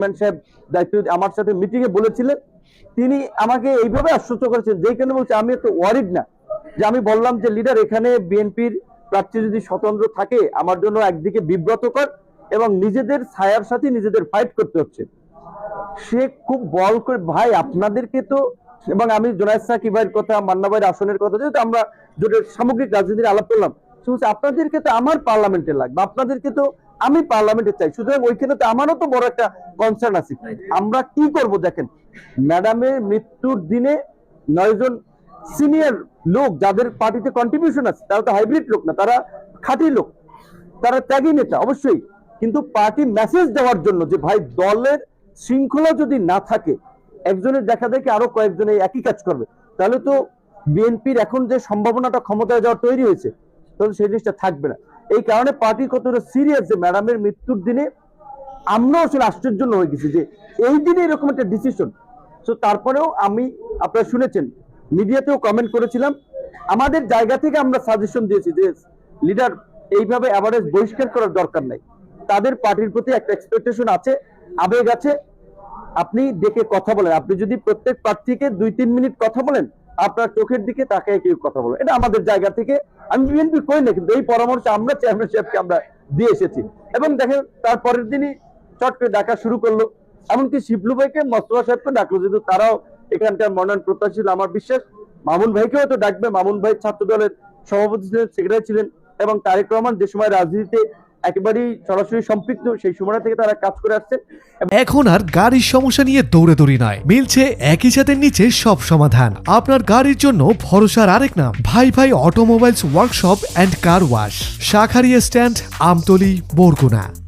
Chairman সাহেব দায়িত্ব আমার সাথে মিটিং এ বলেছিলেন। তিনি আমাকে এইভাবে আশ্বস্ত করেছেন যেই কারণে বলছে, আমি একটু ওয়ারিড না। যে আমি বললাম যে লিডার এখানে বিএনপির প্রার্থী যদি স্বতন্ত্র থাকে, আমার জন্য একদিকে বিব্রতকর এবং নিজেদের ছায়ার সাথে নিজেদের ফাইট করতে হচ্ছে। সে খুব বল করে, ভাই, আপনাদেরকে তো এবং আমি জোনায়দ সাকিব ভাইয়ের কথা, মান্না ভাইয়ের আসনের কথা যেহেতু আমরা জোটের সামগ্রিক রাজনীতির আলাপ করলাম আপনাদেরকে তো আমার পার্লামেন্টে লাগবে, আপনাদেরকে তো আমি পার্লামেন্টে চাই। সুতরাং ওইখানে তো আমারও তো বড় একটা কনসার্ন আছে। আমরা কি করব দেখেন, ম্যাডামের মৃত্যুর দিনে নয়জন সিনিয়র লোক যাদের পার্টিতে কন্ট্রিবিউশন আছে, তারা তো হাইব্রিড লোক না, তারা খাঁটি লোক, তারা ত্যাগী নেতা, অবশ্যই। কিন্তু পার্টি মেসেজ দেওয়ার জন্য যে ভাই দলের শৃঙ্খলা যদি না থাকে, একজনের দেখা দেখে আরও কয়েকজন একই কাজ করবে, তাহলে তো বিএনপির এখন যে সম্ভাবনাটা ক্ষমতায় যাওয়ার তৈরি হয়েছে, তাহলে সেই জিনিসটা থাকবে না। এই কারণে পার্টি কতটা সিরিয়াস যে ম্যাডামের মৃত্যুর দিনে আমরাও আসলে আশ্চর্য হয়ে গেছি যে এই দিনে এরকম একটা ডিসিশন তো তারপরেও আমি, আপনারা শুনেছেন, মিডিয়াতেও কমেন্ট করেছিলাম। আমাদের জায়গা থেকে আমরা সাজেশন দিয়েছি যে লিডার এইভাবে অ্যাভারেজ বহিষ্কার করার দরকার নাই। তাদের পার্টির প্রতি একটা এক্সপেকটেশন আছে, আবেগ আছে। আপনি ডেকে কথা বলেন। আপনি যদি প্রত্যেক প্রার্থীকে দুই তিন মিনিট কথা বলেন আপনার চোখের দিকে তাকায় কেউ কথা বলেন এটা আমাদের জায়গা থেকে। আমি বিএনপি কই না, কিন্তু এই পরামর্শ আমরা চেয়ারম্যান সাহেবকে আমরা দিয়ে এসেছি। এবং দেখেন তারপরের দিনই চট করে ডাকা শুরু করল। এমনকি শিবলু ভাইকে মস্তফা সাহেবকে ডাকলো, যেহেতু তারাও এখানকার মনোনয়ন প্রত্যাশী আমার বিশ্বাস। মামুন ভাইকেও তো ডাকবে। মামুন ভাই ছাত্র দলের সভাপতি ছিলেন, সেক্রেটারি ছিলেন। এবং তারেক রহমান যে সময় রাজনীতিতে একেবারেই সরাসরি সম্পৃক্ত, সেই সময় থেকে তারা কাজ করে আসছে। এখন আর গাড়ির সমস্যা নিয়ে দৌড়ে দৌড়ি নয়। মিলছে একই সাথে নিচে সব সমাধান। আপনার গাড়ির জন্য ভরসার আরেক নাম Bhai Bhai automobiles workshop and car wash. Shakharia stand, Amtali, Barguna.